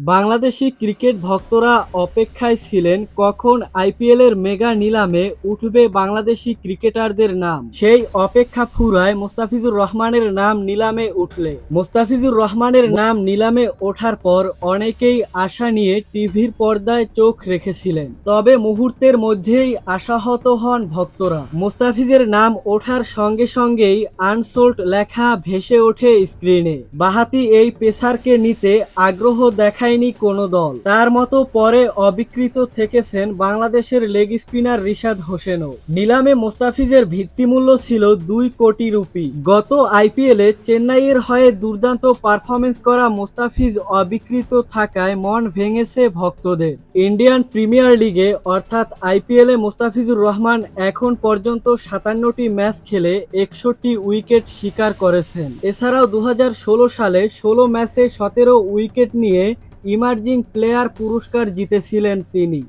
Bangladeshi cricket ভক্তরা অপেক্ষায় ছিলেন কখন আইপিএলের মেগা নিলামে উঠবে বাংলাদেশি ক্রিকেটারদের নাম। সেই অপেক্ষা ফুরায় মোস্তাফিজুর রহমানের নাম নিলামে উঠলে। মোস্তাফিজুর রহমানের নাম নিলামে ওঠার পর অনেকেই আশা নিয়ে টিভির পর্দায় চোখ রেখেছিলেন। তবে মুহূর্তের মধ্যেই আশাহত হন ভক্তরা। মোস্তাফিজের নাম ওঠার সঙ্গে সঙ্গেই আনসোল্ড লেখা ভেসে ওঠে স্ক্রিনে। বাহাতি এই পেসারকে নিতে আগ্রহ দেখায়নি কোনো দল। তার মতো পরে অবিকৃত থেকেছেন বাংলাদেশের লেগ স্পিনার রিশাদ হোসেনও। নিলামে মোস্তাফিজের ভিত্তিমূল্য ছিল দুই কোটি রুপি। গত আইপিএলে চেন্নাইয়ের হয়ে দুর্দান্ত পারফরমেন্স করা মোস্তাফিজ অবিকৃত থাকায় মন ভেঙেছে ভক্তদের। ইন্ডিয়ান প্রিমিয়ার লিগে, অর্থাৎ আইপিএলে মোস্তাফিজুর রহমান এখন পর্যন্ত সাতান্নটি ম্যাচ খেলে একষট্টি উইকেট শিকার করেছেন। এছাড়াও দু হাজার ষোলো সালে ষোলো ম্যাচে সতেরো উইকেট নিয়ে ইমার্জিং প্লেয়ার পুরস্কার জিতেছিলেন তিনি।